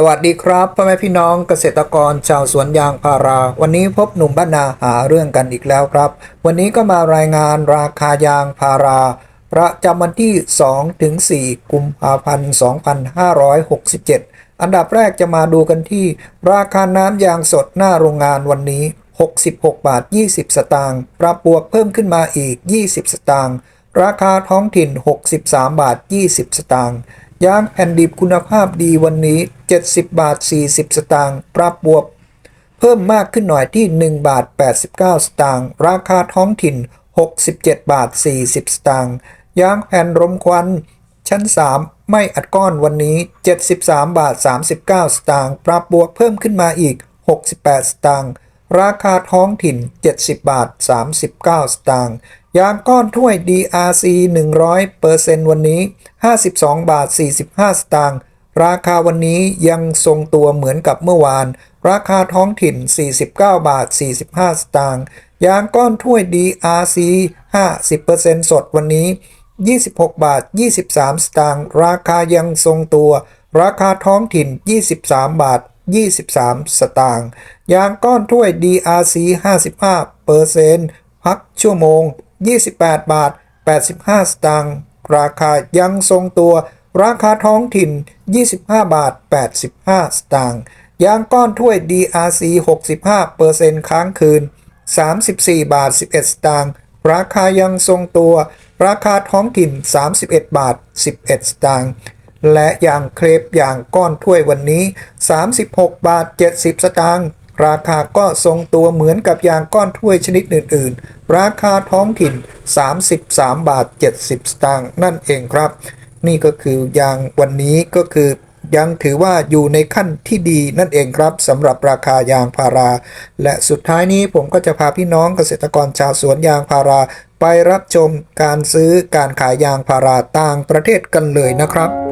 สวัสดีครับพ่อแม่พี่น้องเกษตรกรชาวสวนยางพารา วันนี้พบหนุ่มบ้านนาหาเรื่องกันอีกแล้วครับ วันนี้ก็มารายงานราคายางพารา ประจำวันที่ 2 ถึง 4 กุมภาพันธ์ 2567 อันดับแรกจะมาดูกันที่ ราคาน้ำยางสดหน้าโรงงานวันนี้ 66 บาท 20 สตางค์ปรับบวกเพิ่มขึ้นมาอีก 20 สตางค์ราคาท้องถิ่น 63 บาท 20 สตางค์ ยางแผ่นดิบคุณภาพดีวันนี้ 70 บาท 40 สตางค์ปรับบวก เพิ่มมากขึ้นหน่อยที่ 1 บาท 89 สตางค์ราคาท้องถิ่น 67 บาท 40 สตางค์ยางแผ่นรมควัน ชั้น 3 ไม่อัดก้อนวันนี้ 73 บาท 39 สตางค์ปรับบวกเพิ่มขึ้นมาอีก 68 สตางค์ ราคาท้องถิ่น 70 บาท 39 สตางค์ยางก้อนถ้วย DRC 100%วันนี้ 52 บาท 45 สตางค์ราคาวันนี้ยังทรงตัวเหมือนกับเมื่อวาน ราคาท้องถิ่น 49 บาท 45 สตางค์ยางก้อนถ้วย DRC 50%สดวันนี้ 26 บาท 23 สตางค์ราคายังทรงตัว ราคาท้องถิ่น 23 บาท 23 สตางค์ยางก้อนถ้วย DRC 55%พักชั่วโมง 28 บาท 85 สตางค์ราคายังทรงตัว ราคาท้องถิ่น 25 บาท 85 สตางค์ยางก้อนถ้วย DRC 65%ค้างคืน 34 บาท 11 สตางค์ราคายังทรงตัว ราคาท้องถิ่น 31 บาท 11 สตางค์ และยางเครปยางก้อนถ้วยวันนี้ 36 บาท 70 สตางค์ราคาก็ทรงตัวเหมือนกับยางก้อนถ้วยชนิดอื่น ๆ ราคาท้องถิ่น 33 บาท 70 สตางค์นั่นเองครับ นี่ก็คือยางวันนี้ก็คือยังถือว่าอยู่ในขั้นที่ดีนั่นเองครับสำหรับราคายางพารา และสุดท้ายนี้ผมก็จะพาพี่น้องเกษตรกรชาวสวนยางพารา ไปรับชมการซื้อการขายยางพาราต่างประเทศกันเลยนะครับ